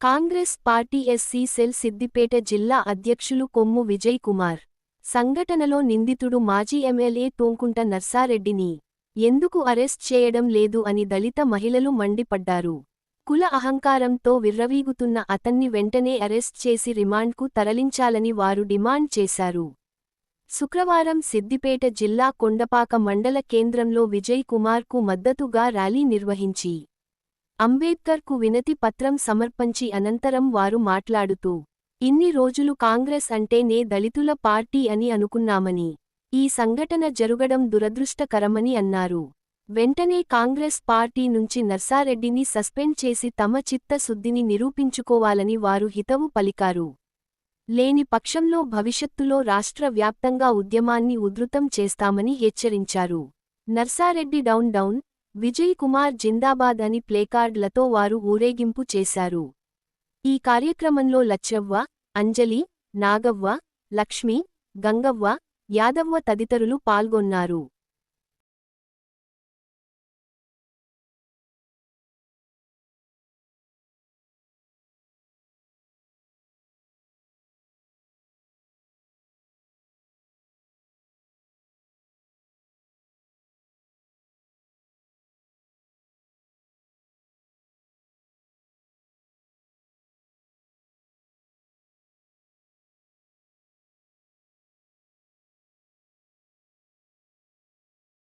Congress party SC cell Siddipet జిల్లా అధ్యక్షులు కొమ్ము విజయ్ కుమార్. సంఘటనలో నిందితుడు మాజీ ఎమ్మెల్యే టోంకుంట నర్సారెడ్డిని ఎందుకు అరెస్ట్ చేయడం లేదు అని దళిత మహిళలు మండిపడ్డారు. కుల అహంకారంతో విర్రవీగుతున్న అతన్ని వెంటనే అరెస్ట్ చేసి రిమాండ్కు తరలించాలని వారు డిమాండ్ చేశారు. శుక్రవారం సిద్దిపేట జిల్లా కొండపాక మండల కేంద్రంలో విజయ్ కుమార్కు మద్దతుగా ర్యాలీ నిర్వహించి అంబేద్కర్కు వినతి పత్రం సమర్పించి అనంతరం వారు మాట్లాడుతూ ఇన్ని రోజులు కాంగ్రెస్ అంటేనే దళితుల పార్టీ అని అనుకున్నామని ఈ సంఘటన జరుగడం దురదృష్టకరమని అన్నారు. వెంటనే కాంగ్రెస్ పార్టీ నుంచి నర్సారెడ్డిని సస్పెండ్ చేసి తమ చిత్తశుద్ధిని నిరూపించుకోవాలని వారు హితవు పలికారు. లేని పక్షంలో భవిష్యత్తులో రాష్ట్ర వ్యాప్తంగా ఉద్యమాన్ని ఉధృతం చేస్తామని హెచ్చరించారు. నర్సారెడ్డి డౌన్ డౌన్ విజయ్ కుమార్ జిందాబాద్ అని ప్లేకార్డులతో వారు ఊరేగింపు చేశారు. ఈ కార్యక్రమంలో లచ్చవ్వ అంజలి నాగవ్వ లక్ష్మి గంగవ్వ యాదవ్వ తదితరులు పాల్గొన్నారు.